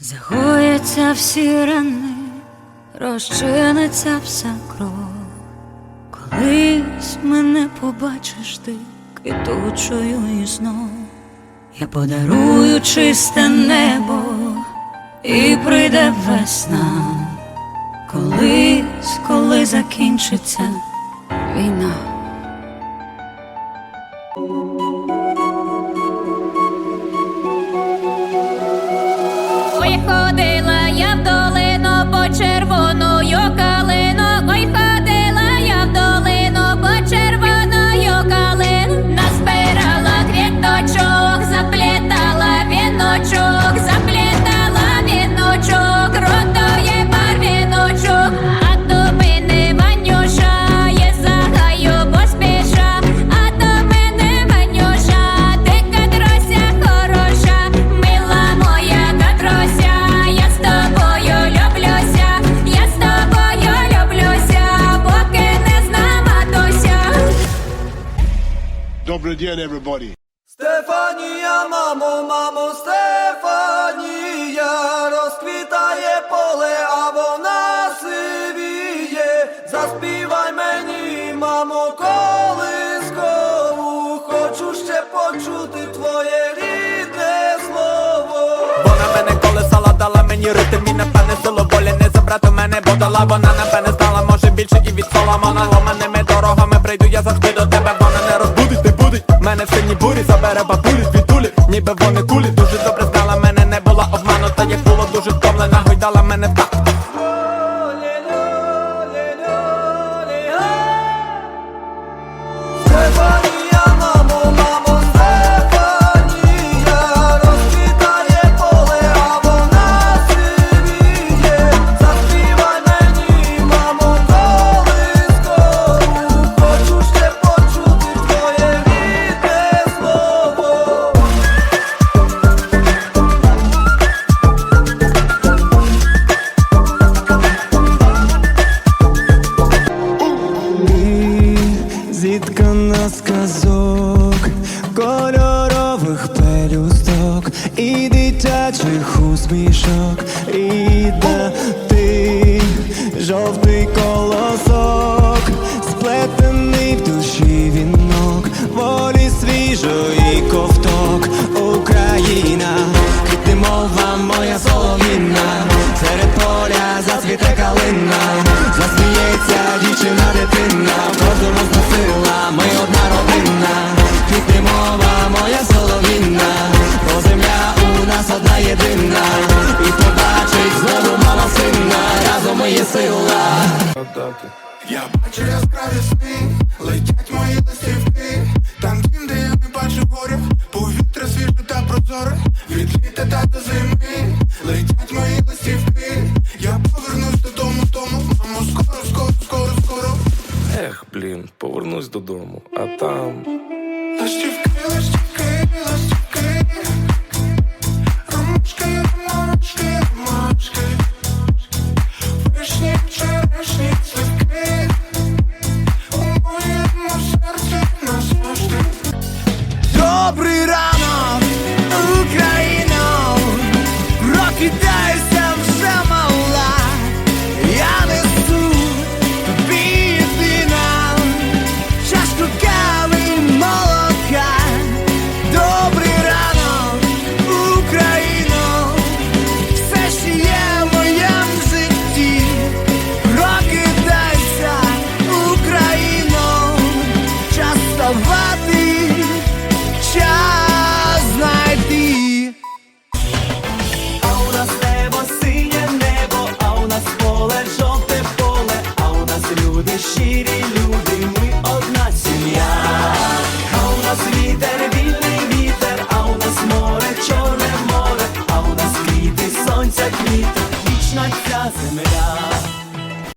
Загояться всі рани, розчиниться вся кров. Колись мене побачиш ти квітучою і знов. Я подарую чисте небо і прийде весна. Колись, коли закінчиться війна. Ходила я в Добрый день, everybody. Стефанія, мамо, мамо, Стефанія, розквітає поле, а вона сивіє. Заспівай мені, мамо, колискову, хочу ще почути твоє рідне слово. Вона мене колесала, дала мені ритм і напевне силу волі не забрати мене, бо дала вона напевне знала, може більше і від Соломона Ломаними дорогами прийду, я завжди в синій бурі забере бабулі, звідулі, ніби вони кулі Дуже Зіткана з казок, кольорових пелюсток і дитячих усмішок, Ріда ти, єдина, і побачить знову мама сина, разом ми є сила. Я бачу яскраві сни, летять мої листівки. Там дім, де я не бачу горя Повітря свіже та прозоре. Від літа та до зими Летять мої листівки. Я повернусь додому, тому Мамо, скоро, скоро, скоро, скоро. Ех, блін, повернусь додому, а там.